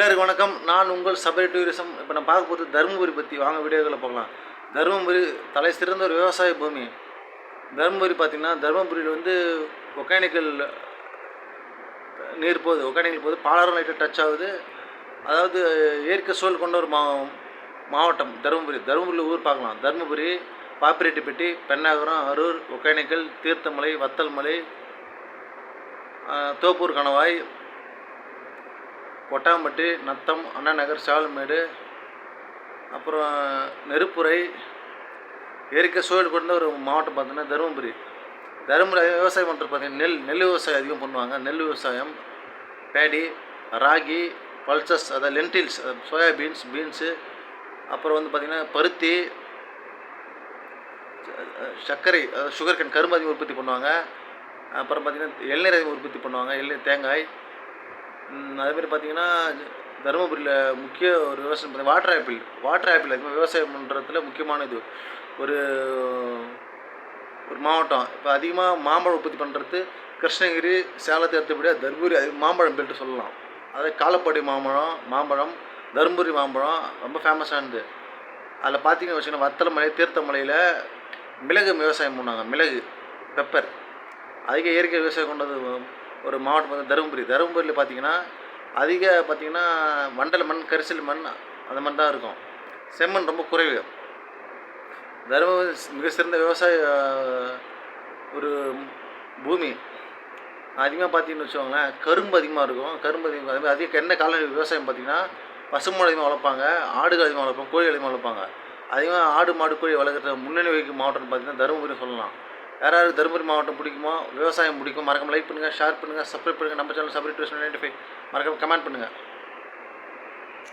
எல்லாருக்கும் வணக்கம். நான் உங்கள் சபை டூரிசம். இப்போ நான் பார்க்க போகிறது தருமபுரி பற்றி வாங்க வீடியோக்களை போகலாம். தருமபுரி தலை சிறந்த ஒரு விவசாய பூமி. தருமபுரி பார்த்திங்கன்னா தருமபுரியில் வந்து ஒகேனிக்கல் நீர் போகுது. ஒகேனிக்கல் போகுது. பாலாரம் லைட்டாக டச் ஆகுது. அதாவது இயற்கை சூழல் கொண்ட ஒரு மா மாவட்டம் தருமபுரி. தருமபுரியில் ஊர் பார்க்கலாம். தருமபுரி பாப்பிரெட்டிப்பட்டி பெண்ணாகரம் அரூர் ஒகேனிக்கல் தீர்த்தமலை வத்தல்மலை தோப்பூர் கணவாய் கொட்டாம்பட்டி நத்தம் அண்ணா நகர் சாலமேடு அப்புறம் நெருப்புரை இயற்கை சூழல் கொண்ட ஒரு மாவட்டம் பார்த்தீங்கன்னா தருமபுரி. தருமபுரி விவசாயம் பண்ணுறது பார்த்தீங்கன்னா நெல் நெல் விவசாயம் அதிகம் பண்ணுவாங்க. நெல் விவசாயம் பேடி ராகி பல்சஸ் அதாவது லென்டில்ஸ் சோயா பீன்ஸ் பீன்ஸு அப்புறம் வந்து பார்த்திங்கன்னா பருத்தி சர்க்கரை அதாவது சுகர் கேன் கரும்பு அதிகம் உற்பத்தி பண்ணுவாங்க. அப்புறம் பார்த்திங்கன்னா இளநீர் அதிகம் உற்பத்தி பண்ணுவாங்க. இளநீர் தேங்காய் அதே மாதிரி பார்த்தீங்கன்னா தருமபுரியில் முக்கிய ஒரு விவசாயம் பார்த்தீங்கன்னா வாட்டர் ஆப்பிள் வாட்டர் ஆப்பிள் அதிகமாக விவசாயம் பண்ணுறதுல முக்கியமான இது. ஒரு ஒரு மாவட்டம். இப்போ அதிகமாக மாம்பழம் உற்பத்தி பண்ணுறது கிருஷ்ணகிரி சேலத்தை எடுத்தபடியாக தர்மபுரி அது மாம்பழம் பெல்ட்டு சொல்லலாம். அதாவது காலப்பாடி மாம்பழம் மாம்பழம் தருமபுரி மாம்பழம் ரொம்ப ஃபேமஸானது அதில் பார்த்தீங்கன்னு வச்சுக்கோங்க வத்தலமலை தீர்த்தமலையில் மிளகு விவசாயம் பண்ணாங்க. மிளகு பெப்பர் அதிக இயற்கை விவசாயம் கொண்டது ஒரு மாவட்டம் வந்து தருமபுரி. தருமபுரியில் பார்த்தீங்கன்னா அதிக பார்த்திங்கன்னா மண்டல மண் கரிசல் மண் அந்த மண் தான் இருக்கும். செம்மண் ரொம்ப குறைவு. தருமபுரி மிக சிறந்த விவசாய ஒரு பூமி. அதிகமாக பார்த்தீங்கன்னு வச்சுக்கோங்களேன் கரும்பு அதிகமாக இருக்கும். கரும்பு அதிகமாக அதே அதிக என்ன கால விவசாயம் பார்த்தீங்கன்னா பசுமாடு அதிகமாக வளர்ப்பாங்க ஆடுகள் அதிகமாக வளர்ப்பாங்க கோழி அதிகமாக வளர்ப்பாங்க. அதிகமாக ஆடு மாடு கோழி வளர்க்குற முன்னணி வகிக்கும் மாவட்டம்னு பார்த்தீங்கன்னா தருமபுரி சொல்லலாம். யார் யாருக்கு தருமபுரி மாவட்டம் பிடிக்குமோ விவசாயம் பிடிக்கும் மறக்காம லைக் பண்ணுங்கள் ஷேர் பண்ணுங்கள் சப்ஸ்கிரைப் பண்ணுங்கள் நம்ம சேனல் சப்ஸ்கிரைப் ஃபைவ். மறக்காம கமெண்ட் பண்ணுங்கள்